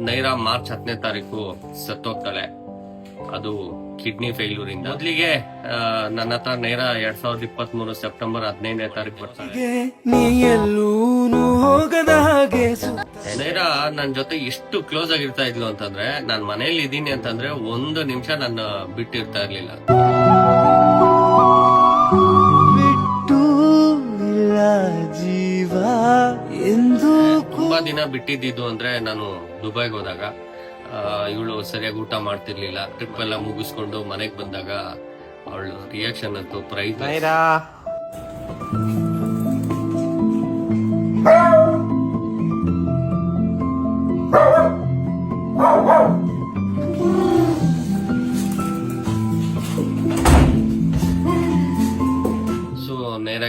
Naira March ಹತ್ತನೇ ತಾರೀಕು ಸತ್ತೋಗ್ತಾಳೆ. ಅದು ಕಿಡ್ನಿ ಫೇಲ್ಯೂರ್ ಇಂದ. ಮೊದಲಿಗೆ ನನ್ನ ಹತ್ರ ನೈರಾ ಎರಡ್ ಸಾವಿರದ ಇಪ್ಪತ್ತ್ ಮೂರು ಸೆಪ್ಟೆಂಬರ್ ಹದಿನೈದನೇ ತಾರೀಕು ಬರ್ತಾಳೆ. ನೈರಾ ನನ್ ಜೊತೆ ಎಷ್ಟು ಕ್ಲೋಸ್ ಆಗಿರ್ತಾ ಇದ್ಲು ಅಂತಂದ್ರೆ ನಾನ್ ಮನೇಲಿ ಇದ್ದೀನಿ ಅಂತಂದ್ರೆ ಒಂದು ನಿಮಿಷ ನನ್ನ ಬಿಟ್ಟಿರ್ತಾ ಇರ್ಲಿಲ್ಲ. ಜೀವ ಎಂದು ತುಂಬಾ ದಿನ ಬಿಟ್ಟಿದ್ದು ಅಂದ್ರೆ ನಾನು ದುಬೈಗೆ ಹೋದಾಗ ಇವಳು ಸರಿಯಾಗಿ ಊಟ ಮಾಡ್ತಿರ್ಲಿಲ್ಲ. ಟ್ರಿಪ್ ಎಲ್ಲ ಮುಗಿಸ್ಕೊಂಡು ಮನೆಗೆ ಬಂದಾಗ, ಅವಳು ರಿಯಾಕ್ಷನ್ ಅಂತೂ prize.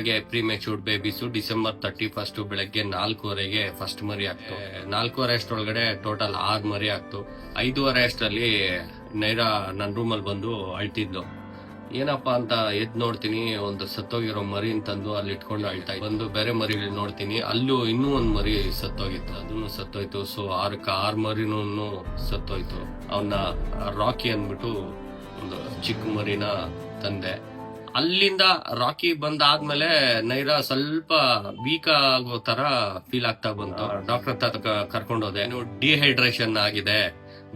ನೇರಾಗೆ pre matured babies December thirty first ಬೆಳಗ್ಗೆ ನಾಲ್ಕೂವರೆಗೆ ಫಸ್ಟ್ ಮರಿ ಆಗ್ತು. ನಾಲ್ಕೂವರೆ ಅಷ್ಟೊಳಗಡೆ ಟೋಟಲ್ ಆರು ಮರಿ ಆಗ್ತು. ಐದೂವರೆ ಅಷ್ಟರಲ್ಲಿ ನೈರಾ ನನ್ನ ರೂಮಲ್ಲಿ ಬಂದು ಅಳ್ತಿದ್ಲು. ಏನಪ್ಪ ಅಂತ ಎದ್ ನೋಡ್ತೀನಿ ಒಂದು ಸತ್ತೋಗಿರೋ ಮರಿ ತಂದು ಅಲ್ಲಿ ಇಟ್ಕೊಂಡು ಅಳ್ತಾ. ಬಂದು ಬೇರೆ ಮರಿಗಳು ನೋಡ್ತೀನಿ ಅಲ್ಲೂ ಇನ್ನೂ ಒಂದು ಮರಿ ಸತ್ತೋಗಿತ್ತು. ಅದನ್ನು ಸತ್ತೋಯ್ತು ಸೊ ಆರಕ್ಕೆ ಆರು ಮರಿನೂ ಸತ್ತೋಯ್ತು. ಅವನ್ನ ರಾಕಿ ಅಂದ್ಬಿಟ್ಟು ಒಂದು ಚಿಕ್ಕ ಮರಿನ ತಂದೆ. ಅಲ್ಲಿಂದ ರಾಕಿ ಬಂದಾದ್ಮೇಲೆ ನೈರಾ ಸ್ವಲ್ಪ ವೀಕ್ ಆಗೋ ತರ ಫೀಲ್ ಆಗ್ತಾ ಬಂತು. ಡಾಕ್ಟರ್ ಹತ್ರ ಕರ್ಕೊಂಡು ಹೋದೆ ಡಿಹೈಡ್ರೇಷನ್ ಆಗಿದೆ.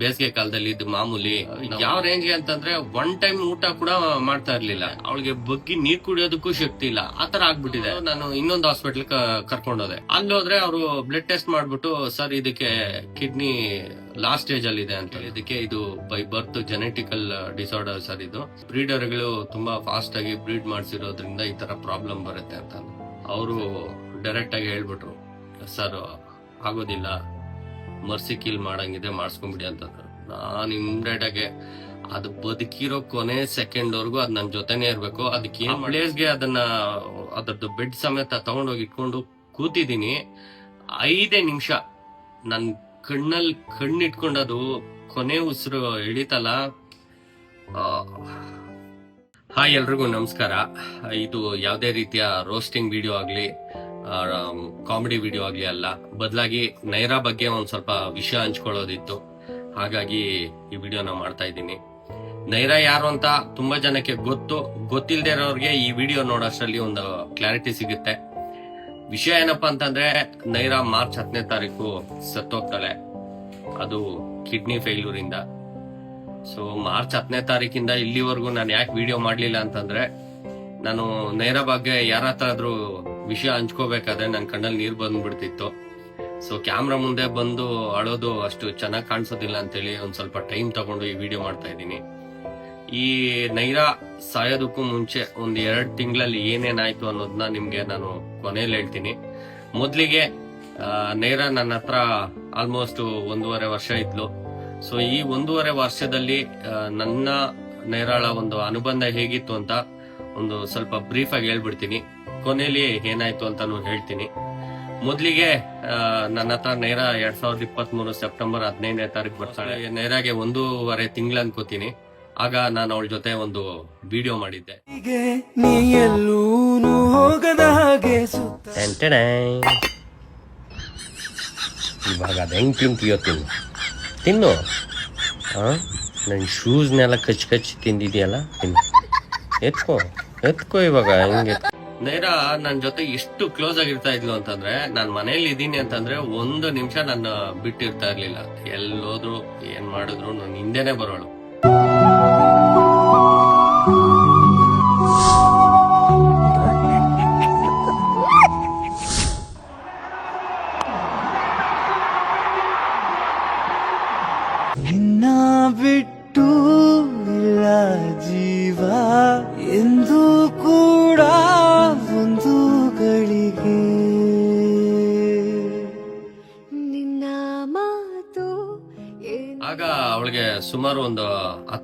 ಬೇಸಿಗೆ ಕಾಲದಲ್ಲಿ ಇದು ಮಾಮೂಲಿ, ಯಾವ ರೇಂಜ್ಗೆ ಅಂತಂದ್ರೆ ಒನ್ ಟೈಮ್ ಊಟ ಕೂಡ ಮಾಡ್ತಾ ಇರ್ಲಿಲ್ಲ. ಅವಳಿಗೆ ಬಗ್ಗಿ ನೀರ್ ಕುಡಿಯೋದಕ್ಕೂ ಶಕ್ತಿ ಇಲ್ಲ. ಆತರ ಆಗ್ಬಿಟ್ಟಿದೆ. ನಾನು ಇನ್ನೊಂದು ಹಾಸ್ಪಿಟಲ್ ಕರ್ಕೊಂಡೋದೆ ಅಲ್ಲಿ ಹೋದ್ರೆ ಅವರು ಬ್ಲಡ್ ಟೆಸ್ಟ್ ಮಾಡ್ಬಿಟ್ಟು, ಸರ್, ಇದಕ್ಕೆ ಕಿಡ್ನಿ ಲಾಸ್ಟ್ ಸ್ಟೇಜ್ ಅಲ್ಲಿ ಇದೆ ಅಂತ. ಇದಕ್ಕೆ ಇದು by birth genetical disorder sir ಇದು. ಬ್ರೀಡರ್ಗಳು ತುಂಬಾ ಫಾಸ್ಟ್ ಆಗಿ ಬ್ರೀಡ್ ಮಾಡಿಸಿರೋದ್ರಿಂದ ಈ ತರ ಪ್ರಾಬ್ಲಮ್ ಬರುತ್ತೆ ಅಂತ ಅವರು ಡೈರೆಕ್ಟ್ ಆಗಿ ಹೇಳ್ಬಿಟ್ರು, ಸರ್, ಆಗೋದಿಲ್ಲ. ಮರ್ಸಿ ಕೀಲ್ ಮಾಡಂಗಿದೆ ಮಾಡಿಸ್ಕೊಂಬಿಡಿ ಅಂತಂದ್ರು ನಾನು ಇಮ್ಮಿಡಿಯೇಟ್ ಆಗಿ ಅದು ಬದುಕಿರೋ ಕೊನೆ ಸೆಕೆಂಡ್ ವರ್ಗು ಅದ್ ನನ್ ಜೊತೆನೆ ಇರ್ಬೇಕು. ಅದಕ್ಕೆ ಏನ್ ಪ್ಲೇಸ್ಗೆ ಅದನ್ನ ಅದ್ರದ್ದು ಬೆಡ್ ಸಮೇತ ತಗೊಂಡೋಗಿ ಇಟ್ಕೊಂಡು ಕೂತಿದೀನಿ ಐದೇ ನಿಮಿಷ. ನನ್ನ ಕಣ್ಣಲ್ಲಿ ಕಣ್ಣಿಟ್ಕೊಂಡು ಅದು ಕೊನೆ ಉಸಿರು ಹಿಡಿತಲ್ಲ ಹಾಯ್ ಎಲ್ರಿಗೂ ನಮಸ್ಕಾರ. ಇದು ಯಾವುದೇ ರೀತಿಯ ರೋಸ್ಟಿಂಗ್ ವಿಡಿಯೋ ಆಗ್ಲಿ ಕಾಮಿಡಿ ವಿಡಿಯೋ ಆಗ್ಲಿ ಅಲ್ಲ, ಬದಲಾಗಿ ನೈರಾ ಬಗ್ಗೆ ಒಂದ್ ಸ್ವಲ್ಪ ವಿಷಯ ಹಂಚ್ಕೊಳ್ಳೋದಿತ್ತು. ಹಾಗಾಗಿ ಈ ವಿಡಿಯೋನ ಮಾಡ್ತಾ ಇದ್ದೀನಿ. ನೈರಾ ಯಾರು ಅಂತ ತುಂಬಾ ಜನಕ್ಕೆ ಗೊತ್ತು. ಗೊತ್ತಿಲ್ಲದೆ ಇರೋರಿಗೆ ಈ ವಿಡಿಯೋ ನೋಡೋಷ್ಟರಲ್ಲಿ ಒಂದು ಕ್ಲಾರಿಟಿ ಸಿಗುತ್ತೆ. ವಿಷಯ ಏನಪ್ಪಾ ಅಂತಂದ್ರೆ, ನೈರಾ ಮಾರ್ಚ್ ಹತ್ತನೇ ತಾರೀಕು ಸತ್ತೋಗ್ತಾಳೆ. ಅದು ಕಿಡ್ನಿ ಫೇಲ್ಯೂರ್ ಇಂದ ಸೊ, ಮಾರ್ಚ್ ಹತ್ತನೇ ತಾರೀಕಿಂದ ಇಲ್ಲಿವರೆಗೂ ನಾನು ಯಾಕೆ ವಿಡಿಯೋ ಮಾಡ್ಲಿಲ್ಲ ಅಂತಂದ್ರೆ, ನಾನು ನೈರಾ ಬಗ್ಗೆ ಯಾರ ಹತ್ರ ಆದ್ರೂ ವಿಷಯ ಹಂಚ್ಕೋಬೇಕಾದ್ರೆ ನನ್ನ ಕಣ್ಣಲ್ಲಿ ನೀರು ಬಂದ್ಬಿಡ್ತಿತ್ತು. ಸೊ ಕ್ಯಾಮ್ರಾ ಮುಂದೆ ಬಂದು ಅಳೋದು ಅಷ್ಟು ಚೆನ್ನಾಗಿ ಕಾಣಿಸೋದಿಲ್ಲ ಅಂತೇಳಿ ಒಂದು ಸ್ವಲ್ಪ ಟೈಮ್ ತಗೊಂಡು ಈ ವಿಡಿಯೋ ಮಾಡ್ತಾ ಇದ್ದೀನಿ. ಈ ನೈರಾ ಸಾಯೋದಕ್ಕೂ ಮುಂಚೆ ಒಂದು ಎರಡು ತಿಂಗಳಲ್ಲಿ ಏನೇನಾಯ್ತು ಅನ್ನೋದನ್ನ ನಿಮ್ಗೆ ನಾನು ಕೊನೆಯಲ್ಲಿ ಹೇಳ್ತೀನಿ. ಮೊದಲಿಗೆ ನೈರ ನನ್ನ ಹತ್ರ ಆಲ್ಮೋಸ್ಟ್ ಒಂದೂವರೆ ವರ್ಷ ಇದ್ಲು. ಸೊ ಈ ಒಂದೂವರೆ ವರ್ಷದಲ್ಲಿ ನನ್ನ ನೈರಾಳ ಒಂದು ಅನುಬಂಧ ಹೇಗಿತ್ತು ಅಂತ ಒಂದು ಸ್ವಲ್ಪ ಬ್ರೀಫ್ ಆಗಿ ಹೇಳ್ಬಿಡ್ತೀನಿ. ಕೊನೆಯಲ್ಲಿ ಏನಾಯ್ತು ಅಂತಾನು ಹೇಳ್ತೀನಿ. ಮೊದ್ಲಿಗೆ ನನ್ನ ಹತ್ರ ನೇರ ಎರಡ್ ಸಾವಿರದ ಇಪ್ಪತ್ತ್ ಮೂರು ಸೆಪ್ಟೆಂಬರ್ ಹದಿನೈದನೇ ತಾರೀಕು ಬರ್ತಾಳೆ. ನೇರಾಗೆ ಒಂದೂವರೆ ತಿಂಗಳು ಅನ್ಕೋತೀನಿ. ಆಗ ನಾನು ಅವಳ ಜೊತೆ ಒಂದು ವಿಡಿಯೋ ಮಾಡಿದ್ದೆ. ಇವಾಗ ಅದು ಹೆಂಗ್ ತಿಂತೀಯೋ ತಿನ್ನು. ತಿನ್ನು. ನನ್ನ ಶೂಸ್ನೆಲ್ಲ ಕಚ್ ಕಚ್ ತಿಂದಿದ್ಯಲ್ಲ ತಿನ್ನು. ಎತ್ಕೋ ಎತ್ಕೋ ಇವಾಗ ಹಿಂಗೆ ನೇರ ನನ್ನ ಜೊತೆ ಎಷ್ಟು ಕ್ಲೋಸ್ ಆಗಿರ್ತಾ ಇದ್ಲು ಅಂತಂದ್ರೆ ನಾನು ಮನೇಲಿ ಇದ್ದೀನಿ ಅಂತಂದ್ರೆ ಒಂದು ನಿಮಿಷ ನನ್ನ ಬಿಟ್ಟಿರ್ತಾ ಇರ್ಲಿಲ್ಲ. ಎಲ್ಲೋದ್ರು ಏನ್ ಮಾಡಿದ್ರು ನನ್ನ ಹಿಂದೆನೆ ಬರೋಳು.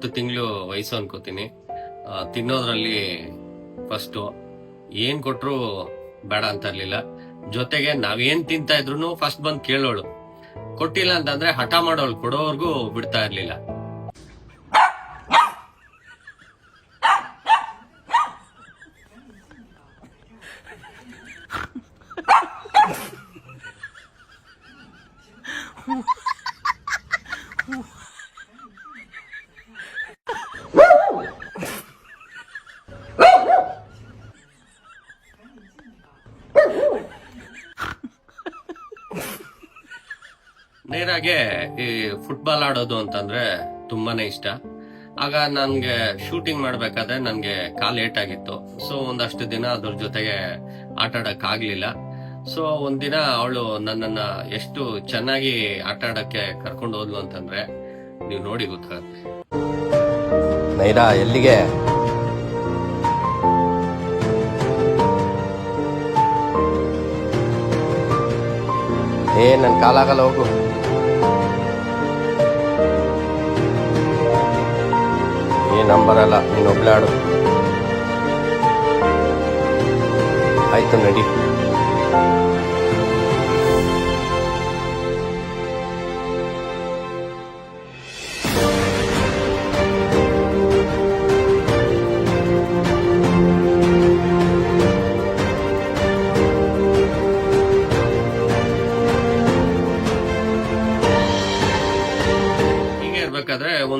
ಹತ್ತು ತಿಂಗಳು ವಯಸ್ಸು ಅನ್ಕೋತೀನಿ. ತಿನ್ನೋದ್ರಲ್ಲಿ ಫಸ್ಟ್ ಏನ್ ಕೊಟ್ರು ಬೇಡ ಅಂತ ಇರ್ಲಿಲ್ಲ. ಜೊತೆಗೆ ನಾವೇನ್ ತಿಂತಾ ಇದ್ರು ಫಸ್ಟ್ ಬಂದ್ ಕೇಳೋಳು. ಕೊಟ್ಟಿಲ್ಲ ಅಂತಂದ್ರೆ ಹಠ ಮಾಡೋಳು, ಕೊಡೋವರ್ಗೂ ಬಿಡ್ತಾ ಇರ್ಲಿಲ್ಲ ನೈರಾಗೆ ಈ ಫುಟ್ಬಾಲ್ ಆಡೋದು ಅಂತಂದ್ರೆ ತುಂಬಾನೇ ಇಷ್ಟ. ಆಗ ನನ್ಗೆ ಶೂಟಿಂಗ್ ಮಾಡ್ಬೇಕಾದ್ರೆ ನನ್ಗೆ ಕಾಲ್ ಏಟ್ ಆಗಿತ್ತು ಸೊ ಒಂದಷ್ಟು ದಿನ ಅದ್ರ ಜೊತೆಗೆ ಆಟ ಆಡಕ್ ಸೊ ಒಂದಿನ ಅವಳು ನನ್ನನ್ನ ಎಷ್ಟು ಚೆನ್ನಾಗಿ ಆಟ ಆಡಕ್ಕೆ ಕರ್ಕೊಂಡು ಹೋದ್ಲು ಅಂತಂದ್ರೆ ನೀವು ನೋಡಿ ಗೊತ್ತಾಗುತ್ತೆ ನೈರಾ, ಎಲ್ಲಿಗೆ? ಏ, ನನ್ ಕಾಲಾಗಲ್ಲ, ಹೋಗು. ಏ ನಂಬರ್ ಅಲ್ಲ ಒಬ್ಳಾಡು. ಆಯ್ತು ನಡಿ.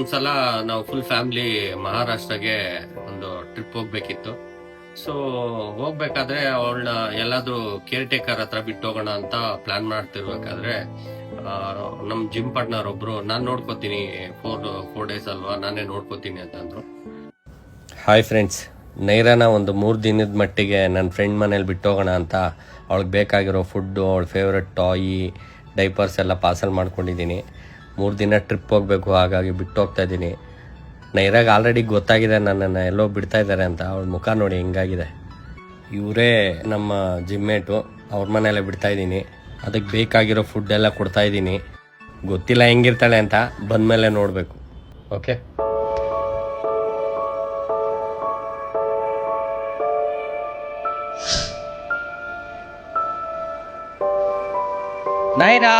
ಒಂದ್ಸಲ ನಾವು ಫುಲ್ ಫ್ಯಾಮಿಲಿ ಮಹಾರಾಷ್ಟ್ರಗೆ ಒಂದು ಟ್ರಿಪ್ ಹೋಗ್ಬೇಕಿತ್ತು. ಸೊ ಹೋಗ್ಬೇಕಾದ್ರೆ ಅವಳನ್ನ ಎಲ್ಲಾದ್ರೂ ಕೇರ್ ಟೇಕರ್ ಹತ್ರ ಬಿಟ್ಟು ಹೋಗೋಣ ಅಂತ ಪ್ಲಾನ್ ಮಾಡ್ತಿರ್ಬೇಕಾದ್ರೆ ನಮ್ ಜಿಮ್ ಪಾರ್ಟ್ನರ್ ಒಬ್ರು, ನಾನ್ ನೋಡ್ಕೋತೀನಿ ಫೋರ್ ಫೋರ್ ಡೇಸ್ ಅಲ್ವಾ, ನಾನೇ ನೋಡ್ಕೋತೀನಿ ಅಂತಂದ್ರು ಹಾಯ್ ಫ್ರೆಂಡ್ಸ್ ನೈರಾನ ಒಂದು ಮೂರು ದಿನದ ಮಟ್ಟಿಗೆ ನನ್ನ ಫ್ರೆಂಡ್ ಮನೇಲಿ ಬಿಟ್ಟೋಗೋಣ ಅಂತ ಅವಳಿಗೆ ಬೇಕಾಗಿರೋ ಫುಡ್ಡು ಅವಳ ಫೇವ್ರೆಟ್ ಟಾಯಿ ಡೈಪರ್ಸ್ ಎಲ್ಲ ಪಾರ್ಸಲ್ ಮಾಡ್ಕೊಂಡಿದ್ದೀನಿ. ಮೂರು ದಿನ ಟ್ರಿಪ್ ಹೋಗಬೇಕು, ಹಾಗಾಗಿ ಬಿಟ್ಟು ಹೋಗ್ತಾ ಇದ್ದೀನಿ. ನೈರಾಗ ಆಲ್ರೆಡಿ ಗೊತ್ತಾಗಿದೆ ನನ್ನನ್ನು ಎಲ್ಲೋ ಬಿಡ್ತಾ ಇದ್ದಾರೆ ಅಂತ. ಅವ್ಳ ಮುಖ ನೋಡಿ ಹೆಂಗಾಗಿದೆ. ಇವರೇ ನಮ್ಮ ಜಿಮ್ಮೇಟು ಅವ್ರ ಮನೆಯಲ್ಲೇ ಬಿಡ್ತಾ ಇದ್ದೀನಿ. ಅದಕ್ಕೆ ಬೇಕಾಗಿರೋ ಫುಡ್ ಎಲ್ಲ ಕೊಡ್ತಾ ಇದ್ದೀನಿ. ಗೊತ್ತಿಲ್ಲ ಹೆಂಗಿರ್ತಾಳೆ ಅಂತ ಬಂದಮೇಲೆ ನೋಡಬೇಕು. ಓಕೆ ನೈರಾ!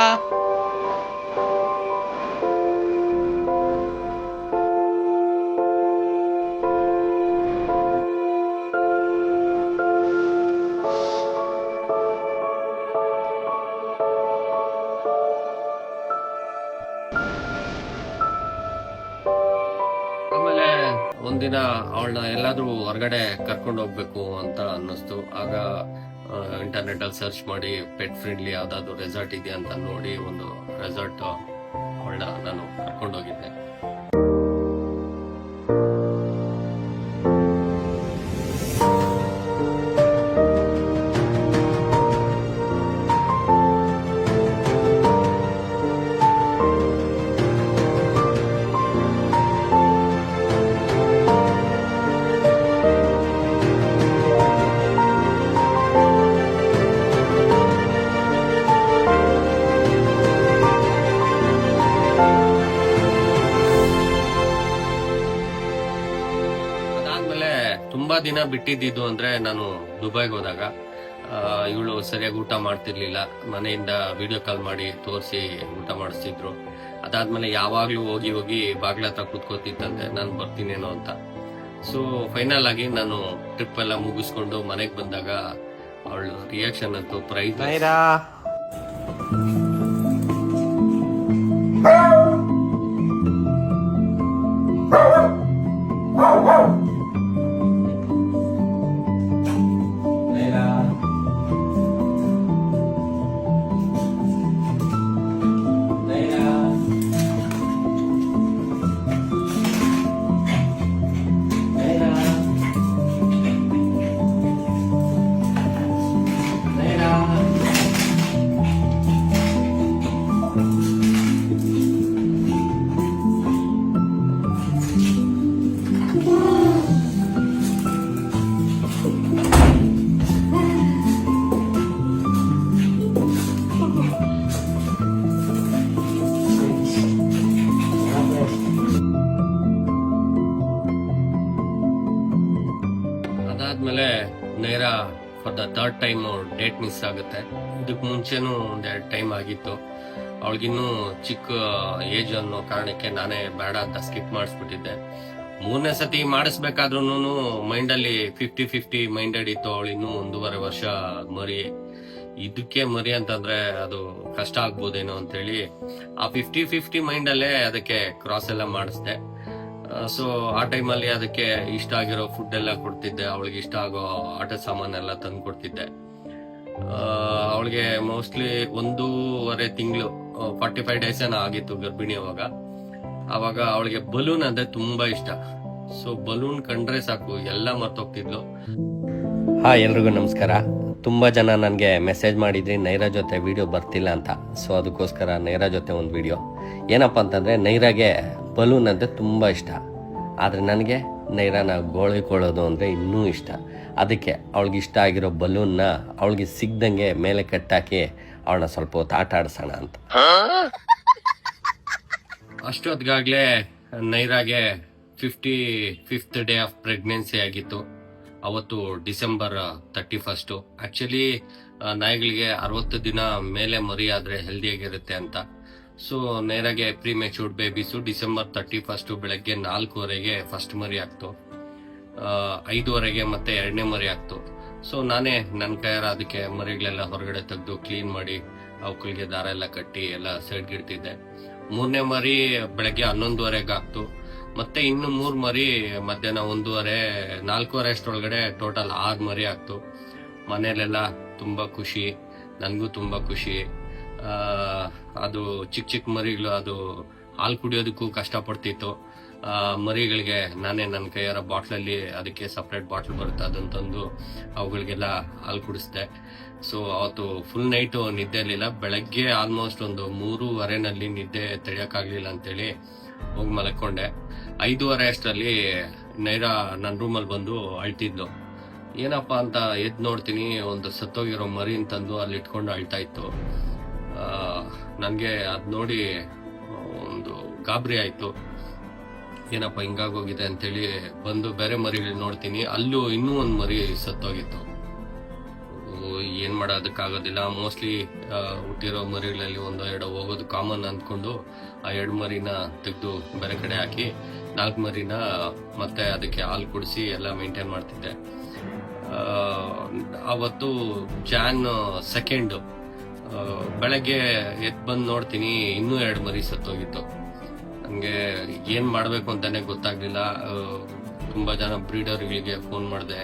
ಹೊರಗಡೆ ಕರ್ಕೊಂಡು ಹೋಗ್ಬೇಕು ಅಂತ ಅನ್ನಿಸ್ತು. ಆಗ ಇಂಟರ್ನೆಟ್ ಅಲ್ಲಿ ಸರ್ಚ್ ಮಾಡಿ ಪೆಟ್ ಫ್ರೆಂಡ್ಲಿ ಯಾವ್ದಾದ್ರು ರೆಸಾರ್ಟ್ ಇದೆಯಾ ಅಂತ ನೋಡಿ ಒಂದು ರೆಸಾರ್ಟ್ ಅವಳನ್ನ ನಾನು ಕರ್ಕೊಂಡು ದಿನ ಬಿಟ್ಟಿದ್ದು ಅಂದ್ರೆ ನಾನು ದುಬೈಗೆ ಹೋದಾಗ ಇವಳು ಸರಿಯಾಗಿ ಊಟ ಮಾಡ್ತಿರ್ಲಿಲ್ಲ. ಮನೆಯಿಂದ ವಿಡಿಯೋ ಕಾಲ್ ಮಾಡಿ ತೋರಿಸಿ ಊಟ ಮಾಡಿಸ್ತಿದ್ರು. ಅದಾದ್ಮೇಲೆ ಯಾವಾಗ್ಲೂ ಹೋಗಿ ಹೋಗಿ ಬಾಗ್ಲ ಹತ್ರ ಕುತ್ಕೋತಿತ್ತಂತೆ ನಾನು ಬರ್ತೀನೇನೋ ಅಂತ. ಸೊ ಫೈನಲ್ ಆಗಿ ನಾನು ಟ್ರಿಪ್ ಎಲ್ಲ ಮುಗಿಸ್ಕೊಂಡು ಮನೆಗೆ ಬಂದಾಗ, ಅವಳು ರಿಯಾಕ್ಷನ್ ಅಂತೂ ಪ್ರೈಸ್ ಡೇಟ್ ಮಿಸ್ ಆಗುತ್ತೆ. ಇದಕ್ಕೆ ಮುಂಚೆನೂ ಒಂದೆರಡು ಟೈಮ್ ಆಗಿತ್ತು. ಅವಳಿಗಿನ್ನೂ ಚಿಕ್ಕ ಏಜ್ ಅನ್ನೋ ಕಾರಣಕ್ಕೆ ನಾನೇ ಬೇಡ ಅಂತ ಸ್ಕಿಪ್ ಮಾಡಿಸ್ಬಿಟ್ಟಿದ್ದೆ. ಮೂರನೇ ಸತಿ ಮಾಡಿಸ್ಬೇಕಾದ್ರೂ ಮೈಂಡ್ ಅಲ್ಲಿ ಫಿಫ್ಟಿ ಫಿಫ್ಟಿ ಮೈಂಡೆಡ್ ಇತ್ತು. ಅವಳಿನ್ನೂ ಒಂದೂವರೆ ವರ್ಷ ಮರಿ. ಇದಕ್ಕೆ ಮರಿ ಅಂತಂದ್ರೆ ಅದು ಕಷ್ಟ ಆಗ್ಬೋದೇನೋ ಅಂತೇಳಿ ಆ ಫಿಫ್ಟಿ ಫಿಫ್ಟಿ ಮೈಂಡ್ ಅಲ್ಲೇ ಅದಕ್ಕೆ ಕ್ರಾಸ್ ಎಲ್ಲ ಮಾಡಿಸ್ದೆ. ಸೊ ಆ ಟೈಮಲ್ಲಿ ಅದಕ್ಕೆ ಇಷ್ಟ ಆಗಿರೋ ಫುಡ್ ಎಲ್ಲ ಕೊಡ್ತಿದ್ದೆ. ಅವಳಿಗೆ ಇಷ್ಟ ಆಗೋ ಆಟ ಸಾಮಾನೆಲ್ಲ ತಂದು ಕೊಡ್ತಿದ್ದೆ ಅವಳಿಗೆ ಮೋಸ್ಟ್ಲಿ ಒಂದೂವರೆ ತಿಂಗಳು ಫಾರ್ಟಿ ಫೈವ್ ಡೇಸ್ ಏನೋ ಆಗಿತ್ತು ಗರ್ಭಿಣಿ ಅವಾಗ. ಅವಾಗ ಅವಳಿಗೆ ಬಲೂನ್ ಅಂದ್ರೆ ತುಂಬಾ ಇಷ್ಟ. ಸೊ ಬಲೂನ್ ಕಂಡ್ರೆ ಸಾಕು, ಎಲ್ಲ ಮರ್ತೋಗ್ತಿದ್ಲು. ಹಾ, ಎಲ್ರಿಗೂ ನಮಸ್ಕಾರ. ತುಂಬ ಜನ ನನಗೆ ಮೆಸೇಜ್ ಮಾಡಿದ್ರಿ, ನೈರಾ ಜೊತೆ ವಿಡಿಯೋ ಬರ್ತಿಲ್ಲ ಅಂತ. ಸೊ ಅದಕ್ಕೋಸ್ಕರ ನೈರಾ ಜೊತೆ ಒಂದು ವಿಡಿಯೋ ಏನಪ್ಪ ಅಂತಂದರೆ, ನೈರಾಗೆ ಬಲೂನ್ ಅಂದರೆ ತುಂಬ ಇಷ್ಟ. ಆದರೆ ನನಗೆ ನೈರಾನ ಗೋಳಿಕೊಳ್ಳೋದು ಅಂದರೆ ಇನ್ನೂ ಇಷ್ಟ. ಅದಕ್ಕೆ ಅವಳಿಗೆ ಇಷ್ಟ ಆಗಿರೋ ಬಲೂನ್ನ ಅವಳಿಗೆ ಸಿಗ್ದಂಗೆ ಮೇಲೆ ಕಟ್ಟಾಕಿ ಅವಳನ್ನ ಸ್ವಲ್ಪ ಹೊತ್ತು ಆಟ ಆಡಿಸೋಣ ಅಂತ. ಅಷ್ಟೊತ್ತಿಗಾಗಲೇ ನೈರಾಗೆ fifty fifth day of pregnancy ಆಗಿತ್ತು. ಅವತ್ತು ಡಿಸೆಂಬರ್ ತರ್ಟಿ ಫಸ್ಟು ಆಕ್ಚುಲಿ ನಾಯಿಗಳಿಗೆ ಅರವತ್ತು ದಿನ ಮೇಲೆ ಮರಿ ಆದರೆ ಹೆಲ್ದಿಯಾಗಿರುತ್ತೆ ಅಂತ. So ನೇರಾಗೆ pre matured babies December thirty first ಬೆಳಗ್ಗೆ ನಾಲ್ಕೂವರೆಗೆ ಫಸ್ಟ್ ಮರಿ ಆಗ್ತು. ಐದೂವರೆಗೆ ಮತ್ತೆ ಎರಡನೇ ಮರಿ ಆಗ್ತು. ಸೊ ನಾನೇ ನನ್ನ ಕೈಯಾರ ಅದಕ್ಕೆ ಮರಿಗಳೆಲ್ಲ ಹೊರಗಡೆ ತೆಗೆದು ಕ್ಲೀನ್ ಮಾಡಿ ಅವುಗಳಿಗೆ ದಾರ ಎಲ್ಲ ಕಟ್ಟಿ ಎಲ್ಲ ಸೆಡ್ಗಿಡ್ತಿದ್ದೆ. ಮೂರನೇ ಮರಿ ಬೆಳಗ್ಗೆ ಹನ್ನೊಂದುವರೆಗೆ ಆಗ್ತು. ಮತ್ತೆ ಇನ್ನು ಮೂರು ಮರಿ ಮಧ್ಯಾಹ್ನ ಒಂದೂವರೆ, ನಾಲ್ಕೂವರೆ ಅಷ್ಟರೊಳಗಡೆ ಟೋಟಲ್ ಆರು ಮರಿ ಆಗ್ತು. ಮನೇಲೆಲ್ಲ ತುಂಬಾ ಖುಷಿ, ನನಗೂ ತುಂಬಾ ಖುಷಿ. ಅದು ಚಿಕ್ಕ ಚಿಕ್ಕ ಮರಿಗಳು ಅದು ಹಾಲು ಕುಡಿಯೋದಕ್ಕೂ ಕಷ್ಟಪಡ್ತಿತ್ತು. ಮರಿಗಳಿಗೆ ನಾನೇ ನನ್ನ ಕೈಯಾರ ಬಾಟ್ಲಲ್ಲಿ ಅದಕ್ಕೆ ಸಪ್ರೇಟ್ ಬಾಟ್ಲ್ ಬರುತ್ತೆ, ಅದನ್ನ ತಂದು ಅವುಗಳಿಗೆಲ್ಲ ಹಾಲು ಕುಡಿಸ್ದೆ. ಸೊ ಅವತ್ತು ಫುಲ್ ನೈಟು ನಿದ್ದೆ ಇರಲಿಲ್ಲ. ಬೆಳಗ್ಗೆ ಆಲ್ಮೋಸ್ಟ್ ಒಂದು ಮೂರುವರೆನಲ್ಲಿ ನಿದ್ದೆ ತಡೆಯೋಕ್ಕಾಗಲಿಲ್ಲ ಅಂತೇಳಿ ಹೋಗಿ ಮಲ್ಕೊಂಡೆ. ಐದೂವರೆ ಅಷ್ಟರಲ್ಲಿ ನೈರಾ ನನ್ನ ರೂಮಲ್ಲಿ ಬಂದು ಅಳ್ತಿದ್ಲು. ಏನಪ್ಪ ಅಂತ ಎದ್ದು ನೋಡ್ತೀನಿ, ಒಂದು ಸತ್ತೋಗಿರೋ ಮರಿನ ತಂದು ಅಲ್ಲಿ ಇಟ್ಕೊಂಡು ಅಳ್ತಾ ಇತ್ತು. ನನಗೆ ಅದು ನೋಡಿ ಒಂದು ಗಾಬರಿ ಆಯ್ತು. ಏನಪ್ಪ, ಹಿಂಗಾಗೋಗಿದೆ ಅಂತೇಳಿ ಬಂದು ಬೇರೆ ಮರಿಗಳು ನೋಡ್ತೀನಿ. ಅಲ್ಲೂ ಇನ್ನೂ ಒಂದು ಮರಿ ಸತ್ತೋಗಿತ್ತು. ಏನು ಮಾಡೋದಕ್ಕಾಗೋದಿಲ್ಲ ಮೋಸ್ಟ್ಲಿ ಹುಟ್ಟಿರೋ ಮರಿಗಳಲ್ಲಿ ಒಂದು, ಎರಡು ಹೋಗೋದು ಕಾಮನ್ ಅಂದ್ಕೊಂಡು ಆ ಎರಡು ಮರಿನ ತೆಗೆದು ಬೇರೆ ಕಡೆ ಹಾಕಿ, ನಾಲ್ಕು ಮರಿನ ಮತ್ತೆ ಅದಕ್ಕೆ ಹಾಲು ಕುಡಿಸಿ ಎಲ್ಲ ಮೇಂಟೈನ್ ಮಾಡ್ತಿದ್ದೆ. ಅವತ್ತು ಜಾನ್ ಸೆಕೆಂಡ್ ಬೆಳಗ್ಗೆ ಎದ್ದು ಬಂದು ನೋಡ್ತೀನಿ, ಇನ್ನೂ ಎರಡು ಮರಿ ಸತ್ತೋಗಿತ್ತು. ಹಂಗೆ ಏನ್ ಮಾಡ್ಬೇಕು ಅಂತಾನೆ ಗೊತ್ತಾಗ್ಲಿಲ್ಲ. ತುಂಬಾ ಜನ ಬ್ರೀಡರ್ಗಳಿಗೆ ಫೋನ್ ಮಾಡಿದೆ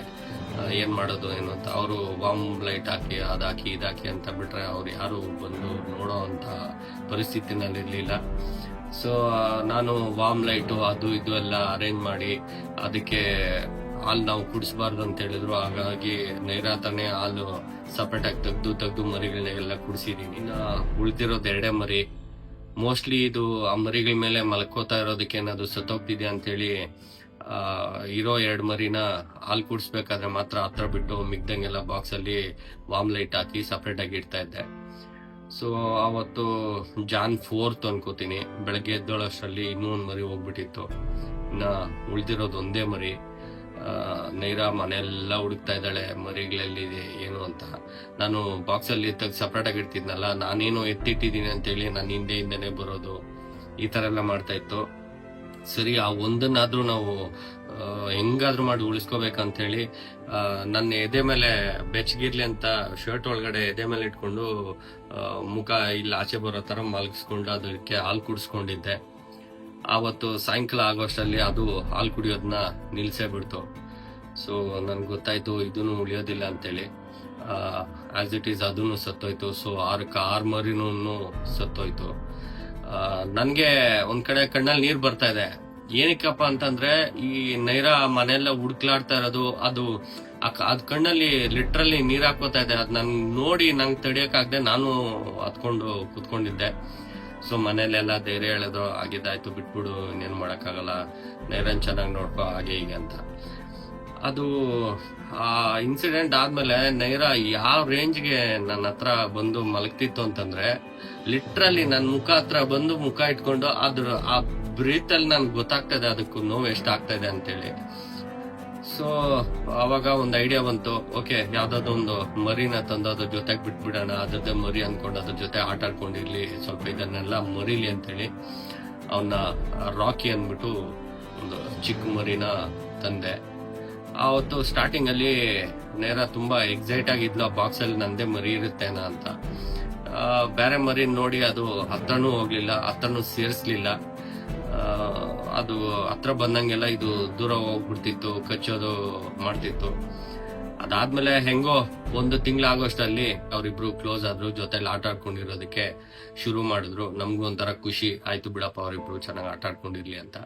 ಏನ್ ಮಾಡೋದು ಏನು ಅಂತ. ಅವರು ವಾಮ್ ಲೈಟ್ ಹಾಕಿ, ಅದಾಕಿ, ಇದಾಕಿ ಅಂತ ಬಿಟ್ರೆ ಅವ್ರು ಯಾರು ಬಂದು ನೋಡೋ ಅಂತ ಪರಿಸ್ಥಿತಿನಲ್ಲಿ ಇರ್ಲಿಲ್ಲ ಸೊ ನಾನು ವಾಮ್ ಲೈಟು ಅದು ಇದು ಎಲ್ಲ ಅರೇಂಜ್ ಮಾಡಿ, ಅದಕ್ಕೆ ಹಾಲು ನಾವು ಕುಡಿಸಬಾರ್ದು ಅಂತ ಹೇಳಿದ್ರು. ಹಾಗಾಗಿ ನೈರಾತನೇ ಹಾಲು ಸಪರೇಟ್ ಆಗಿ ತೆಗ್ದು ತೆಗ್ದು ಮರಿಗಳನ್ನೆಲ್ಲ ಕುಡಿಸಿದೀನಿ. ಉಳ್ದಿರೋದು ಎರಡೇ ಮರಿ. ಮೋಸ್ಟ್ಲಿ ಇದು ಆ ಮರಿಗಳ ಮೇಲೆ ಮಲ್ಕೋತಾ ಇರೋದಕ್ಕೆ ಏನಾದ್ರು ಸತ್ತೋಗ್ತಿದೆ ಅಂತೇಳಿ ಇರೋ ಎರಡು ಮರಿನ ಹಾಲು ಕುಡಿಸ್ಬೇಕಾದ್ರೆ ಮಾತ್ರ ಹತ್ರ ಬಿಟ್ಟು ಮಿಗ್ದಂಗೆಲ್ಲ ಬಾಕ್ಸ್ ಅಲ್ಲಿ ವಾಮ್ ಲೈಟ್ ಹಾಕಿ ಸಪ್ರೇಟಾಗಿ ಇಡ್ತಾ ಇದ್ದೆ. ಸೊ ಅವತ್ತು ಜಾನ್ ಫೋರ್ತ್ ಅನ್ಕೋತೀನಿ ಬೆಳಗ್ಗೆ ಎದ್ದೋಳಷ್ಟರಲ್ಲಿ ಇನ್ನೂ ಒಂದು ಮರಿ ಹೋಗ್ಬಿಟ್ಟಿತ್ತು. ಇನ್ನು ಉಳಿದಿರೋದು ಒಂದೇ ಮರಿ. ನೈರಾ ಮನೆಯೆಲ್ಲ ಹುಡುಕ್ತಾ ಇದ್ದಾಳೆ ಮರಿಗಳೆಲ್ಲಿದೆ ಏನು ಅಂತ. ನಾನು ಬಾಕ್ಸ್ ಅಲ್ಲಿ ತೆಗ್ದು ಸಪರೇಟ್ ಆಗಿ ಇಡ್ತಿದ್ನಲ್ಲ ನಾನೇನು ಎತ್ತಿಟ್ಟಿದ್ದೀನಿ ಅಂತೇಳಿ ನಾನು ಹಿಂದೆ ಹಿಂದೆನೆ ಬರೋದು ಈ ಥರ ಎಲ್ಲ ಮಾಡ್ತಾ ಇತ್ತು. ಸರಿ ಆ ಒಂದನ್ನಾದ್ರೂ ನಾವು ಹೆಂಗಾದರೂ ಮಾಡಿ ಉಳಿಸ್ಕೋಬೇಕಂತ ಹೇಳಿ ಆ, ನನ್ನ ಎದೆ ಮೇಲೆ ಬೆಚ್ಚಗಿರ್ಲಿ ಅಂತ ಶರ್ಟ್ ಒಳಗಡೆ ಎದೆ ಮೇಲೆ ಇಟ್ಕೊಂಡು ಮುಖ ಇಲ್ಲಿ ಆಚೆ ಬರೋ ತರ ಮಲಗಿಸ್ಕೊಂಡು ಅದಕ್ಕೆ ಹಾಲು ಕುಡಿಸ್ಕೊಂಡಿದ್ದೆ. ಆವತ್ತು ಸಾಯಂಕಾಲ ಆಗೋಷ್ಟರಲ್ಲಿ ಅದು ಹಾಲು ಕುಡಿಯೋದನ್ನ ನಿಲ್ಸೇ ಬಿಡ್ತು. ಸೊ ನನ್ಗೆ ಗೊತ್ತಾಯ್ತು ಇದನ್ನು ಉಳಿಯೋದಿಲ್ಲ ಅಂತೇಳಿ. ಆಸ್ ಇಟ್ ಈಸ್ ಅದನ್ನು ಸತ್ತೋಯ್ತು. ಸೊ ಆರು ಕಾರ್ ಮರಿನೂ ಸತ್ತೋಯ್ತು ನನಗೆ ಒಂದ್ ಕಡೆ ಕಣ್ಣಲ್ಲಿ ನೀರು ಬರ್ತಾ ಇದೆ. ಏನಕ್ಕಪ್ಪ ಅಂತಂದ್ರೆ, ಈ ನೈರ ಮನೆಯೆಲ್ಲ ಹುಡ್ಕ್ಲಾಡ್ತಾ ಇರೋದು, ಅದು ಅದ್ ಕಣ್ಣಲ್ಲಿ ಲಿಟ್ರಲ್ಲಿ ನೀರ್ ಹಾಕೋತಾ ಇದೆ. ಅದ್ ನನ್ ನೋಡಿ ನಂಗೆ ತಡಿಯಕ್ಕಾಗದೆ ನಾನು ಹತ್ಕೊಂಡು ಕುತ್ಕೊಂಡಿದ್ದೆ. ಸೊ ಮನೇಲೆಲ್ಲ ಧೈರ್ಯ ಹೇಳಿದ್ರು ಆಗಿದ್ದಾಯ್ತು, ಬಿಟ್ಬಿಡು, ಇನ್ನೇನ್ ಮಾಡಕ್ಕಾಗಲ್ಲ, ನೈರನ್ ಚೆನ್ನಾಗಿ ನೋಡ್ಕೋ, ಹಾಗೆ ಹೀಗೆ ಅಂತ. ಅದು, ಆ ಇನ್ಸಿಡೆಂಟ್ ಆದ್ಮೇಲೆ ನೈರ ಯಾವ ರೇಂಜ್ಗೆ ನನ್ನ ಹತ್ರ ಬಂದು ಮಲಗ್ತಿತ್ತು ಅಂತಂದ್ರೆ ಲಿಟ್ರಲಿ ನನ್ನ ಮುಖ ಹತ್ರ ಬಂದು ಮುಖ ಇಟ್ಕೊಂಡು ಅದ್ರ, ಆ ಬ್ರೀತಲ್ಲಿ ನನ್ಗೆ ಗೊತ್ತಾಗ್ತದೆ ಅದಕ್ಕೂ ನೋವು ಎಷ್ಟು ಆಗ್ತಾ ಇದೆ ಅಂತೇಳಿ. ಸೊ ಅವಾಗ ಒಂದು ಐಡಿಯಾ ಬಂತು. ಓಕೆ ಯಾವ್ದಾದ್ರು ಒಂದು ಮರಿನ ತಂದು ಅದ್ರ ಜೊತೆಗೆ ಬಿಟ್ಬಿಡೋಣ. ಅದ್ರದ್ದೇ ಮರಿ ಅನ್ಕೊಂಡು ಅದ್ರ ಜೊತೆ ಆಟ ಆಡ್ಕೊಂಡಿರ್ಲಿ. ಸ್ವಲ್ಪ ಇದನ್ನೆಲ್ಲ ಮರಿಲಿ ಅಂತೇಳಿ ಅವನ್ನ ರಾಕಿ ಅಂದ್ಬಿಟ್ಟು ಒಂದು ಚಿಕ್ಕ ಮರಿನ ತಂದೆ. ಆವತ್ತು ಸ್ಟಾರ್ಟಿಂಗ್ ಅಲ್ಲಿ ನೇರ ತುಂಬಾ ಎಕ್ಸೈಟ್ ಆಗಿದ್ಲು ಆ ಬಾಕ್ಸ್ ಅಲ್ಲಿ ನಂದೆ ಮರಿ ಇರುತ್ತೇನಾ ಅಂತ. ಬೇರೆ ಮರಿ ನೋಡಿ ಅದು ಹತ್ರನೂ ಹೋಗ್ಲಿಲ್ಲ, ಹತ್ರನೂ ಸೇರಿಸ್ಲಿಲ್ಲ. ಅದು ಹತ್ರ ಬಂದಂಗೆಲ್ಲ ಇದು ದೂರ ಹೋಗ್ಬಿಡ್ತಿತ್ತು, ಕಚ್ಚೋದು ಮಾಡ್ತಿತ್ತು. ಅದಾದ್ಮೇಲೆ ಹೆಂಗೋ ಒಂದು ತಿಂಗಳಾಗೋಷ್ಟಲ್ಲಿ ಅವರಿಬ್ರು ಕ್ಲೋಸ್ ಆದ್ರು, ಜೊತೆಲಿ ಆಟ ಆಡ್ಕೊಂಡಿರೋದಕ್ಕೆ ಶುರು ಮಾಡಿದ್ರು. ನಮಗೂ ಒಂಥರ ಖುಷಿ. ಆಯ್ತು ಬಿಡಪ್ಪ ಅವರಿಬ್ರು ಚೆನ್ನಾಗಿ ಆಟ ಆಡ್ಕೊಂಡಿರ್ಲಿ ಅಂತ.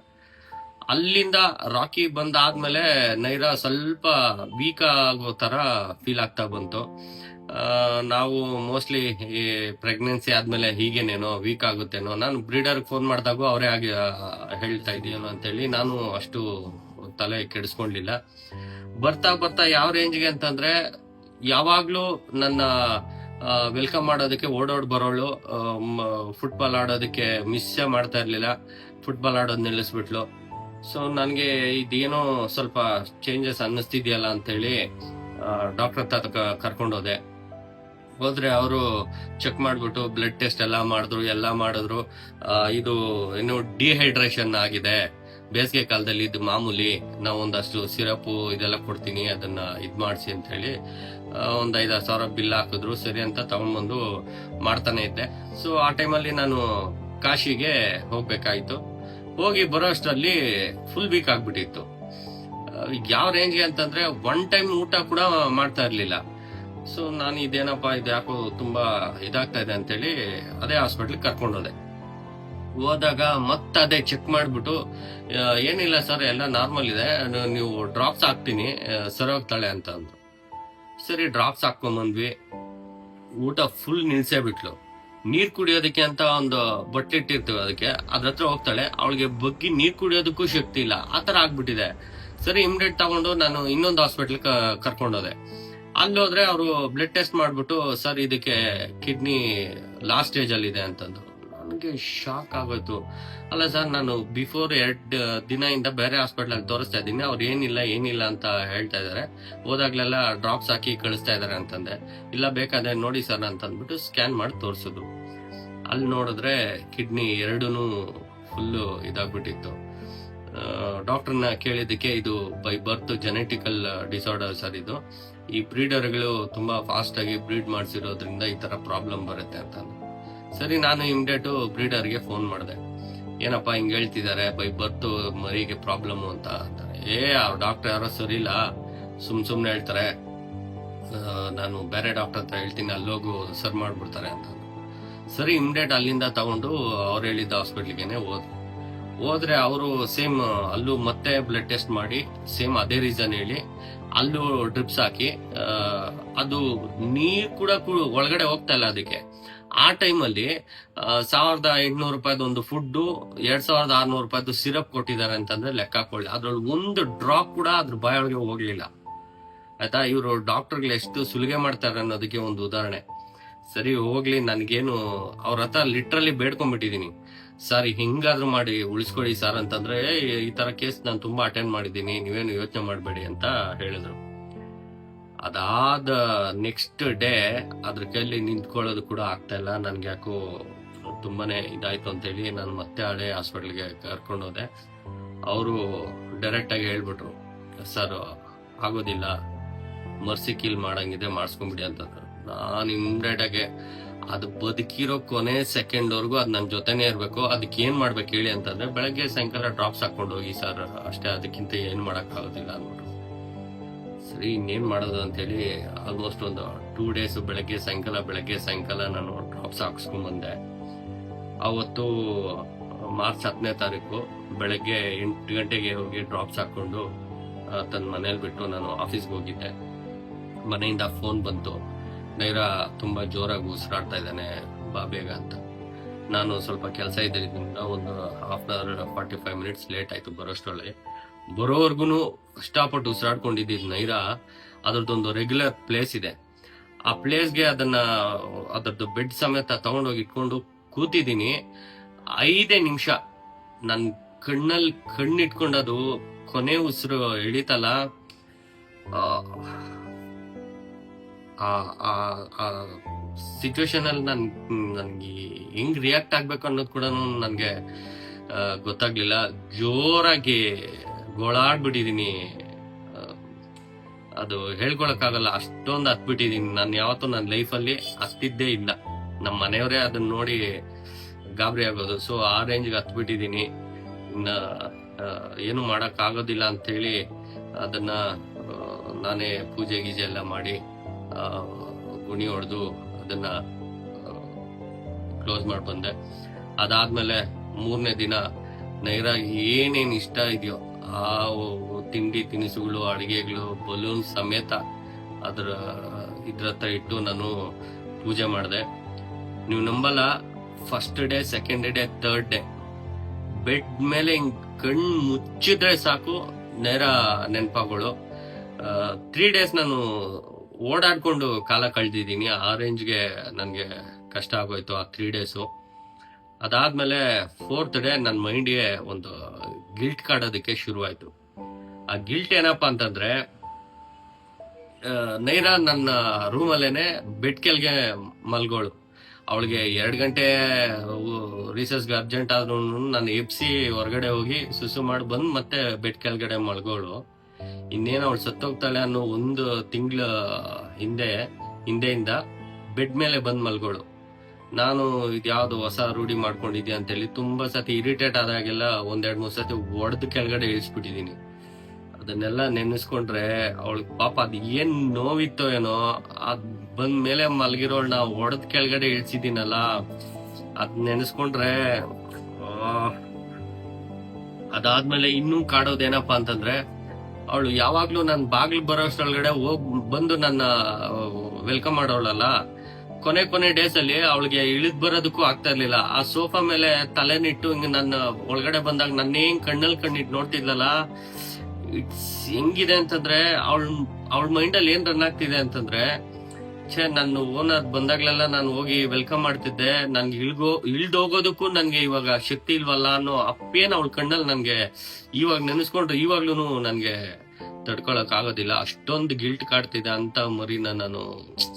ಅಲ್ಲಿಂದ ರಾಕಿ ಬಂದಾದ್ಮೇಲೆ ನೈರಾ ಸ್ವಲ್ಪ ವೀಕ್ ಆಗೋ ತರ ಫೀಲ್ ಆಗ್ತಾ ಬಂತು. ನಾವು ಮೋಸ್ಟ್ಲಿ ಈ ಪ್ರೆಗ್ನೆನ್ಸಿ ಆದ್ಮೇಲೆ ಹೀಗೇನೇನೋ ವೀಕ್ ಆಗುತ್ತೇನೋ, ನಾನು ಬ್ರೀಡರ್ ಫೋನ್ ಮಾಡಿದಾಗ ಅವರೇ ಆಗಿ ಹೇಳ್ತಾ ಇದೆಯೇನೋ ಅಂತೇಳಿ ನಾನು ಅಷ್ಟು ತಲೆ ಕೆಡಿಸ್ಕೊಂಡ್ಲಿಲ್ಲ ಬರ್ತಾ ಬರ್ತಾ ಯಾವ ರೇಂಜ್ಗೆ ಅಂತಂದ್ರೆ, ಯಾವಾಗ್ಲೂ ನನ್ನ ವೆಲ್ಕಮ್ ಮಾಡೋದಕ್ಕೆ ಓಡೋಡ್ ಬರೋಳು ಫುಟ್ಬಾಲ್ ಆಡೋದಕ್ಕೆ ಮಿಸ್ ಮಾಡ್ತಾ ಇರ್ಲಿಲ್ಲ ಫುಟ್ಬಾಲ್ ಆಡೋದು ನಿಲ್ಲಿಸ್ಬಿಟ್ಲು. ಸೊ ನನಗೆ ಇದೇನೋ ಸ್ವಲ್ಪ ಚೇಂಜಸ್ ಅನ್ನಿಸ್ತಿದ್ಯಲ್ಲ ಅಂತೇಳಿ ಡಾಕ್ಟರ್ ಹತ್ರ ಕರ್ಕೊಂಡೋದೆ. ಹೋದ್ರೆ ಅವರು ಚೆಕ್ ಮಾಡ್ಬಿಟ್ಟು ಬ್ಲಡ್ ಟೆಸ್ಟ್ ಎಲ್ಲ ಮಾಡಿದ್ರು ಎಲ್ಲ ಮಾಡಿದ್ರು. ಇದು ಏನು ಡಿಹೈಡ್ರೇಷನ್ ಆಗಿದೆ. ಬೇಸಿಗೆ ಕಾಲದಲ್ಲಿ ಇದು ಮಾಮೂಲಿ ನಾವು ಒಂದಷ್ಟು ಸಿರಪ್ ಇದೆಲ್ಲ ಕೊಡ್ತೀನಿ, ಅದನ್ನ ಇದ್ ಮಾಡಿಸಿ ಅಂತ ಹೇಳಿ ಒಂದ್ ಐದಾರು ಸಾವಿರ ಬಿಲ್ ಹಾಕಿದ್ರು, ಸರಿ ಅಂತ ತಗೊಂಡ್ಬಂದು ಮಾಡ್ತಾನೆ ಇದ್ದೆ. ಸೊ ಆ ಟೈಮಲ್ಲಿ ನಾನು ಕಾಶಿಗೆ ಹೋಗ್ಬೇಕಾಯ್ತು. ಹೋಗಿ ಬರೋ ಅಷ್ಟರಲ್ಲಿ ಫುಲ್ ವೀಕ್ ಆಗ್ಬಿಟ್ಟಿತ್ತು ಯಾವ ರೇಂಜ್ಗೆ ಅಂತಂದ್ರೆ ಒನ್ ಟೈಮ್ ಊಟ ಕೂಡ ಮಾಡ್ತಾ ಇರ್ಲಿಲ್ಲ. ಸೊ ನಾನು ಇದೇನಪ್ಪ, ಇದು ಯಾಕೋ ತುಂಬಾ ಇದಾಗ್ತಾ ಇದೆ ಅಂತೇಳಿ ಅದೇ ಹಾಸ್ಪಿಟ್ಲ್ ಕರ್ಕೊಂಡೋದೆ. ಹೋದಾಗ ಮತ್ತೆ ಅದೇ ಚೆಕ್ ಮಾಡ್ಬಿಟ್ಟು ಏನಿಲ್ಲ ಸರ್ ಎಲ್ಲ ನಾರ್ಮಲ್ ಇದೆ. ನೀವು ಡ್ರಾಪ್ಸ್ ಹಾಕ್ತೀನಿ. ಸರೋಗ್ತಾಳೆ ಅಂತ ಅಂದ್ರು. ಸರಿ ಡ್ರಾಪ್ಸ್ ಹಾಕೊಂಬಂದ್ವಿ ಊಟ ಫುಲ್ ನಿಲ್ಸೇ ಬಿಟ್ಲು. ನೀರ್ ಕುಡಿಯೋದಕ್ಕೆ ಅಂತ ಒಂದು ಬಟ್ಟೆ ಇಟ್ಟಿರ್ತೀವಿ ಅದಕ್ಕೆ, ಅದ್ರ ಹತ್ರ ಹೋಗ್ತಾಳೆ. ಅವಳಿಗೆ ಬಗ್ಗಿ ನೀರ್ ಕುಡಿಯೋದಕ್ಕೂ ಶಕ್ತಿ ಇಲ್ಲ. ಆತರ ಆಗ್ಬಿಟ್ಟಿದೆ. ಸರಿ ಇಮಿಡಿಯೇಟ್ ತಗೊಂಡು ನಾನು ಇನ್ನೊಂದು ಹಾಸ್ಪಿಟ್ಲ್ ಕರ್ಕೊಂಡೋದೆ. ಅಲ್ಲಿ ಹೋದ್ರೆ ಅವರು ಬ್ಲಡ್ ಟೆಸ್ಟ್ ಮಾಡ್ಬಿಟ್ಟು, ಸರ್, ಇದಕ್ಕೆ ಕಿಡ್ನಿ ಲಾಸ್ಟ್ ಸ್ಟೇಜ್ ಅಲ್ಲಿ ಇದೆ ಅಂತಂದ್ರು. ನನಗೆ ಶಾಕ್ ಆಗೋಯ್ತು. ಅಲ್ಲ ಸರ್, ನಾನು ಬಿಫೋರ್ ಎರಡು ದಿನದಿಂದ ಬೇರೆ ಹಾಸ್ಪಿಟಲ್ ಅಲ್ಲಿ ತೋರಿಸ್ತಾ ಇದ್ದೀನಿ. ಅವ್ರು ಏನಿಲ್ಲ ಏನಿಲ್ಲ ಅಂತ ಹೇಳ್ತಾ ಇದಾರೆ. ಹೋದಾಗ್ಲೆಲ್ಲ ಡ್ರಾಪ್ಸ್ ಹಾಕಿ ಕಳಿಸ್ತಾ ಇದಾರೆ ಅಂತಂದೆ. ಇಲ್ಲ, ಬೇಕಾದ್ರೆ ನೋಡಿ ಸರ್ ಅಂತ ಅಂದ್ಬಿಟ್ಟು ಸ್ಕ್ಯಾನ್ ಮಾಡಿ ತೋರಿಸಿದ್ರು ಅಲ್ಲಿ ನೋಡಿದ್ರೆ ಕಿಡ್ನಿ ಎರಡೂ ಫುಲ್ಲು ಇದಾಗ್ಬಿಟ್ಟಿತ್ತು. ಡಾಕ್ಟರ್ನ ಕೇಳಿದ್ದಕ್ಕೆ ಇದು by birth genetical disorder sir ಇದು. ಈ ಬ್ರೀಡರ್ಗಳು ತುಂಬಾ ಫಾಸ್ಟ್ ಆಗಿ ಬ್ರೀಡ್ ಮಾಡಿಸಿರೋದ್ರಿಂದ ಈ ತರ ಪ್ರಾಬ್ಲಮ್ ಬರುತ್ತೆ ಅಂತ ಸರಿ, ನಾನು ಇಮಿಡಿಯೇಟ್ ಬ್ರೀಡರ್ಗೆ ಫೋನ್ ಮಾಡಿದೆ. ಏನಪ್ಪ, ಹಿಂಗೆ ಹೇಳ್ತಿದ್ದಾರೆ ಬೈ ಬರ್ತು ಮರಿಗೆ ಪ್ರಾಬ್ಲಮ್ ಅಂತ ಅಂತಾರೆ. ಏ, ಅವ್ರ ಡಾಕ್ಟರ್ ಯಾರೋ ಸರಿ ಇಲ್ಲ, ಸುಮ್ ಸುಮ್ನೆ ಹೇಳ್ತಾರೆ. ನಾನು ಬೇರೆ ಡಾಕ್ಟರ್ ಹತ್ರ ಹೇಳ್ತೀನಿ, ಅಲ್ಲೋಗು ಸರ್ ಮಾಡ್ಬಿಡ್ತಾರೆ ಅಂತ ಸರಿ ಇಮಿಡಿಯೇಟ್ ಅಲ್ಲಿಂದ ತಗೊಂಡು ಅವ್ರು ಹೇಳಿದ್ದ ಹಾಸ್ಪಿಟ್ಲಿಗೆನೆ ಹೋದ್ ಹೋದ್ರೆ ಅವರು ಸೇಮ್ ಅಲ್ಲೂ ಮತ್ತೆ ಬ್ಲಡ್ ಟೆಸ್ಟ್ ಮಾಡಿ ಸೇಮ್ ಅದೇ ರೀಸನ್ ಹೇಳಿ ಅಲ್ಲೂ ಡ್ರಿಪ್ಸ್ ಹಾಕಿ ಅದು ನೀರ್ ಕೂಡ ಒಳಗಡೆ ಹೋಗ್ತಾ ಇಲ್ಲ ಅದಕ್ಕೆ. ಆ ಟೈಮಲ್ಲಿ ಸಾವಿರದ ಎಂಟುನೂರು ರೂಪಾಯಿದು ಒಂದು ಫುಡ್ ಎರಡ್ ಸಾವಿರದ ಆರ್ನೂರು ರೂಪಾಯಿದು ಸಿರಪ್ ಕೊಟ್ಟಿದ್ದಾರೆ ಅಂತಂದ್ರೆ ಲೆಕ್ಕ ಹಾಕೊಳ್ಳಿ. ಅದ್ರೊಳಗೆ ಒಂದು ಡ್ರಾಪ್ ಕೂಡ ಅದ್ರ ಬಾಯೊಳಗೆ ಹೋಗ್ಲಿಲ್ಲ. ಆಯ್ತಾ? ಇವರು ಡಾಕ್ಟರ್ಗಳು ಎಷ್ಟು ಸುಲಿಗೆ ಮಾಡ್ತಾರೆ ಅನ್ನೋದಕ್ಕೆ ಒಂದು ಉದಾಹರಣೆ. ಸರಿ, ಹೋಗ್ಲಿ, ನನ್ಗೇನು, ಅವ್ರ ಹತ್ರ ಲಿಟ್ರಲ್ಲಿ ಬೇಡ್ಕೊಂಡ್ಬಿಟ್ಟಿದೀನಿ. ಸರ್ ಹಿಂಗಾದ್ರೂ ಮಾಡಿ ಉಳಿಸ್ಕೊಳ್ಳಿ ಸರ್ ಅಂತಂದ್ರೆ "ಏ, ಈ ತರ ಕೇಸ್ ನಾನು ತುಂಬಾ ಅಟೆಂಡ್ ಮಾಡಿದ್ದೀನಿ ನೀವೇನು ಯೋಚನೆ ಮಾಡಬೇಡಿ ಅಂತ ಹೇಳಿದ್ರು. ಅದಾದ ನೆಕ್ಸ್ಟ್ ಡೇ ಅದ್ರ ಕೈಲಿ ನಿಂತ್ಕೊಳ್ಳೋದು ಕೂಡ ಆಗ್ತಾ ಇಲ್ಲ. ನನ್ಗೆ ಯಾಕೋ ತುಂಬಾನೇ ಇದಾಯ್ತು ಅಂತೇಳಿ ನಾನು ಮತ್ತೆ ಹಳೆ ಹಾಸ್ಪಿಟ್ಲ್ಗೆ ಕರ್ಕೊಂಡು ಹೋದೆ. ಅವರು ಡೈರೆಕ್ಟ್ ಆಗಿ ಹೇಳ್ಬಿಟ್ರು ಸರ್ ಆಗೋದಿಲ್ಲ. ಮರ್ಸಿ ಕೀಲ್ ಮಾಡಂಗಿದೆ ಮಾಡಿಸ್ಕೊಂಬಿಡಿ ಅಂತಂದ್ರು. ನಾನು ಇಮ್ಡಿಯೇಟ್ ಆಗಿ ಅದು ಬದುಕಿರೋ ಕೊನೆ ಸೆಕೆಂಡ್ ವರ್ಗು ಅದ್ ನನ್ ಜೊತೆನೇ ಇರ್ಬೇಕು. ಅದಕ್ಕೆ ಏನ್ ಮಾಡ್ಬೇಕು ಹೇಳಿ ಅಂತಂದ್ರೆ ಬೆಳಗ್ಗೆ ಸಾಯಂಕಾಲ ಡ್ರಾಪ್ಸ್ ಹಾಕೊಂಡು ಹೋಗಿ ಸರ್, ಅಷ್ಟೇ ಅದಕ್ಕಿಂತ ಏನ್ ಮಾಡಕ್ ಆಗೋದಿಲ್ಲ ಅಂದ್ಬಿಟ್ಟು. ಸರಿ, ಇನ್ನೇನ್ ಮಾಡೋದು ಅಂತೇಳಿ ಆಲ್ಮೋಸ್ಟ್ ಒಂದು ಟೂ ಡೇಸ್ ಬೆಳಗ್ಗೆ ಸಾಯಂಕಾಲ ಬೆಳಗ್ಗೆ ಸಾಯಂಕಾಲ ನಾನು ಡ್ರಾಪ್ಸ್ ಹಾಕ್ಸ್ಕೊಂಡ್ ಬಂದೆ ಅವತ್ತು ಮಾರ್ಚ್ ಹತ್ತನೇ ತಾರೀಕು ಬೆಳಗ್ಗೆ ಎಂಟು ಗಂಟೆಗೆ ಹೋಗಿ ಡ್ರಾಪ್ಸ್ ಹಾಕೊಂಡು ತನ್ನ ಮನೇಲಿ ಬಿಟ್ಟು ನಾನು ಆಫೀಸ್ಗೆ ಹೋಗಿದ್ದೆ. ಮನೆಯಿಂದ ಫೋನ್ ಬಂತು. ನೈರ ತುಂಬಾ ಜೋರಾಗಿ ಉಸಿರಾಡ್ತಾ ಇದ್ದಾನೆ ಬಾ ಬೇಗ ಅಂತ. ನಾನು ಸ್ವಲ್ಪ ಕೆಲಸ ಇದ್ದಿದ್ದರಿಂದ ಒಂದು half an hour forty five minutes late ಆಯ್ತು ಬರೋಷ್ಟೊಳಗೆ ಬರೋವರೆಗೂ ಕಷ್ಟಪಟ್ಟು ಉಸಿರಾಡ್ಕೊಂಡಿದ್ದ ನೈರ ಅದ್ರದ್ದೊಂದು ರೆಗ್ಯುಲರ್ ಪ್ಲೇಸ್ ಇದೆ. ಆ ಪ್ಲೇಸ್ಗೆ ಅದನ್ನ, ಅದರದ್ದು ಬೆಡ್ ಸಮೇತ ತಗೊಂಡೋಗಿ ಇಟ್ಕೊಂಡು ಕೂತಿದ್ದೀನಿ. ಐದೇ ನಿಮಿಷ. ನನ್ನ ಕಣ್ಣಲ್ಲಿ ಅದು ಕೊನೆ ಉಸಿರು ಹಿಡಿತಲ್ಲ. ಆ ಸಿಚುವೇಶನ್ ಅಲ್ಲಿ ನನ್ ನನ್ಗೆ ಹೆಂಗ್ ರಿಯಾಕ್ಟ್ ಆಗ್ಬೇಕು ಅನ್ನೋದು ಕೂಡ ನನ್ಗೆ ಆ, ಗೊತ್ತಾಗ್ಲಿಲ್ಲ. ಜೋರಾಗಿ ಗೋಳಾಡ್ಬಿಟ್ಟಿದೀನಿ. ಆ, ಅದು ಹೇಳ್ಕೊಳಕ್ಕಾಗಲ್ಲ. ಅಷ್ಟೊಂದು ಹತ್ಬಿಟ್ಟಿದೀನಿ. ನಾನು ಯಾವತ್ತೂ ನನ್ನ ಲೈಫಲ್ಲಿ ಹತ್ತಿದ್ದೇ ಇಲ್ಲ. ನಮ್ಮ ಮನೆಯವರೇ ಅದನ್ನ ನೋಡಿ ಗಾಬರಿ ಆಗೋದು. ಸೊ ಆ ರೇಂಜ್ಗೆ ಹತ್ಬಿಟ್ಟಿದ್ದೀನಿ ಇನ್ನ ಆ, ಏನು ಮಾಡಕ್ ಆಗೋದಿಲ್ಲ ಅಂತ ಹೇಳಿ ಅದನ್ನ ನಾನೇ ಪೂಜೆ ಗೀಜೆ ಎಲ್ಲ ಮಾಡಿ ಆ, ಗುಣಿ ಹೊಡೆದು ಅದನ್ನ ಕ್ಲೋಸ್ ಮಾಡಿ ಬಂದೆ. ಅದಾದ್ಮೇಲೆ ಮೂರನೇ ದಿನ ನೈರ ಏನೇನ್ ಇಷ್ಟ ಇದೆಯೋ ಆ ತಿಂಡಿ ತಿನಿಸುಗಳು, ಅಡಿಗೆಗಳು, ಬಲೂನ್ ಸಮೇತ ಅದ್ರ, ಇದ್ರ ಹತ್ರ ಇಟ್ಟು ನಾನು ಪೂಜೆ ಮಾಡಿದೆ. ನೀವು ನಂಬಲ್ಲ first day second day third day. Bed ಮೇಲೆ ಹಿಂಗ್ ಕಣ್ ಮುಚ್ಚಿದ್ರೆ ಸಾಕು, ನೇರ ನೆನಪಾಗಳು. ತ್ರೀ ಡೇಸ್ ನಾನು ಓಡಾಡ್ಕೊಂಡು ಕಾಲ ಕಳೆದಿದ್ದೀನಿ. ಆ ರೇಂಜ್ಗೆ ನನಗೆ ಕಷ್ಟ ಆಗೋಯ್ತು, ಆ ತ್ರೀ ಡೇಸು ಅದಾದಮೇಲೆ ಫೋರ್ತ್ ಡೇ ನನ್ನ ಮೈಂಡ್ಗೆ ಒಂದು ಗಿಲ್ಟ್ ಕಾಡೋದಕ್ಕೆ ಶುರುವಾಯಿತು. ಆ ಗಿಲ್ಟ್ ಏನಪ್ಪ ಅಂತಂದರೆ ನೈರಾ ನನ್ನ ರೂಮಲ್ಲೇನೆ ಬೆಡ್ ಕೆಳಗೆ ಮಲ್ಗೋಳು. ಅವಳಿಗೆ ಎರಡು ಗಂಟೆ ರಿಸರ್ಚ್ಗೆ ಅರ್ಜೆಂಟ್ ಆದ್ರೂ ನಾನು ಎಪ್ಸಿ ಹೊರಗಡೆ ಹೋಗಿ ಸುಸು ಮಾಡಿ ಬಂದು ಮತ್ತೆ ಬೆಡ್ ಕೆಳಗಡೆ ಮಲ್ಗೋಳು. ಇನ್ನೇನು ಅವಳು ಸತ್ತೋಗ್ತಾಳೆ ಅನ್ನೋ ಒಂದು ತಿಂಗಳ ಹಿಂದೆ, ಹಿಂದೆಯಿಂದ ಬೆಡ್ ಮೇಲೆ ಬಂದು ಮಲ್ಗೋಳು. ನಾನು ಇದ್ಯಾವುದು ಹೊಸ ರೂಢಿ ಮಾಡ್ಕೊಂಡಿದ್ಯಾ ಅಂತೇಳಿ ತುಂಬಾ ಸತಿ ಇರಿಟೇಟ್ ಆದಾಗೆಲ್ಲ ಒಂದೆರಡು ಮೂರು ಸತಿ ಒಡೆದು ಕೆಳಗಡೆ ಇಳಿಸ್ಬಿಟ್ಟಿದ್ದೀನಿ ಅದನ್ನೆಲ್ಲ ನೆನೆಸ್ಕೊಂಡ್ರೆ ಅವಳಿಗೆ ಪಾಪ ಅದು ಏನ್ ನೋವಿತ್ತೋ ಏನೋ, ಅದ್ ಬಂದ ಮೇಲೆ ಮಲಗಿರೋಳ್ನ ಒಡೆದ್ ಕೆಳಗಡೆ ಇಳಿಸಿದ್ದೀನಲ್ಲ, ಅದ್ ನೆನೆಸ್ಕೊಂಡ್ರೆ ಅದಾದ್ಮೇಲೆ ಇನ್ನೂ ಕಾಡೋದೇನಪ್ಪ ಅಂತಂದ್ರೆ ಅವಳು ಯಾವಾಗ್ಲೂ ನನ್ನ ಬಾಗ್ಲು ಬರೋಷ್ಟೊಳಗಡೆ ಹೋಗ್ ಬಂದು ನನ್ನ ವೆಲ್ಕಮ್ ಮಾಡೋಳಲ್ಲ. ಕೊನೆ ಕೊನೆ ಡೇಸ್ ಅಲ್ಲಿ ಅವಳಿಗೆ ಇಳಿದ್ ಬರೋದಕ್ಕೂ ಆಗ್ತಾ ಇರ್ಲಿಲ್ಲ. ಆ ಸೋಫಾ ಮೇಲೆ ತಲೆನಿಟ್ಟು ಹಿಂಗ ನನ್ನ ಒಳಗಡೆ ಬಂದಾಗ ನನ್ನೇ ಕಣ್ಣಲ್ಲಿ ಕಣ್ಣಿಟ್ಟು ನೋಡ್ತಿದ್ಲಲ್ಲ, ಇಟ್ಸ್ ಹೆಂಗಿದೆ ಅಂತಂದ್ರೆ, ಅವಳ ಅವಳ ಮೈಂಡ್ ಅಲ್ಲಿ ಏನ್ ರನ್ ಆಗ್ತಿದೆ ಅಂತಂದ್ರೆ ಛೇ ನನ್ನ ಓನರ್ ಬಂದಾಗ್ಲೆಲ್ಲ ನಾನು ಹೋಗಿ ವೆಲ್ಕಮ್ ಮಾಡ್ತಿದ್ದೆ. ನನ್ಗೆ ಇಳ್ಗೋ ಇಳ್ದೋಗೋದಕ್ಕೂ ನನ್ಗೆ ಇವಾಗ ಶಕ್ತಿ ಇಲ್ವಲ್ಲ ಅನ್ನೋ ಅಪ್ಪೇನ ಅವಳ ಕಣ್ಣಲ್ಲಿ ನನ್ಗೆ ಇವಾಗ ನೆನೆಸ್ಕೊಂಡ್ರೆ. ಇವಾಗ್ಲೂ ನನ್ಗೆ ತಡ್ಕೊಳಕ್ ಆಗೋದಿಲ್ಲ. ಅಷ್ಟೊಂದು ಗಿಲ್ಟ್ ಕಾಡ್ತಿದೆ ಅಂತ ಮರಿನ ನಾನು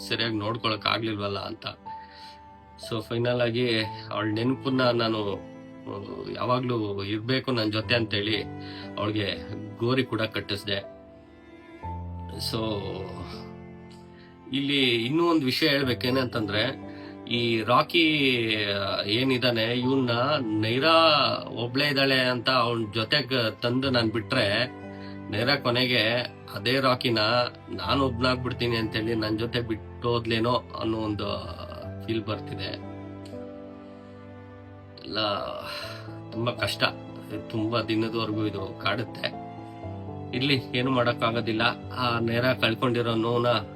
ಸರಿಯಾಗಿ ನೋಡ್ಕೊಳಕ್ ಆಗ್ಲಿಲ್ವಲ್ಲ ಅಂತ. ಸೊ ಫೈನಲ್ ಆಗಿ ಅವಳ ನೆನಪನ್ನ ನಾನು ಯಾವಾಗ್ಲೂ ಇರ್ಬೇಕು ನನ್ನ ಜೊತೆ ಅಂತೇಳಿ ಅವಳಿಗೆ ಗೋರಿ ಕೂಡ ಕಟ್ಟಿಸ್ದೆ. ಸೊ ಇಲ್ಲಿ ಇನ್ನೂ ಒಂದು ವಿಷಯ ಹೇಳ್ಬೇಕೇನಂತಂದ್ರೆ ಈ ರಾಕಿ ಏನಿದಾನೆ ಇವನ್ನ ನೈರಾ ಒಬ್ಳೆ ಇದ್ದಾಳೆ ಅಂತ ಅವನ ಜೊತೆಗೆ ತಂದು ನಾನು ಬಿಟ್ರೆ ನೈರಾ ಕೊನೆಗೆ ಅದೇ ರಾಕಿನ ನಾನು ಒಬ್ನಾಗ್ಬಿಡ್ತೀನಿ ಅಂತೇಳಿ ನನ್ನ ಜೊತೆ ಬಿಟ್ಟೋದ್ಲೇನೋ ಅನ್ನೋ ಒಂದು ಫೀಲ್ ಬರ್ತಿದೆ. ಎಲ್ಲ ತುಂಬಾ ಕಷ್ಟ. ತುಂಬಾ ದಿನದವರೆಗೂ ಇದು ಕಾಡುತ್ತೆ. ಇರ್ಲಿ, ಏನು ಮಾಡೋಕ್ಕಾಗೋದಿಲ್ಲ. ಆ ನೇರ ಕಳ್ಕೊಂಡಿರೋ ನೋವನ್ನ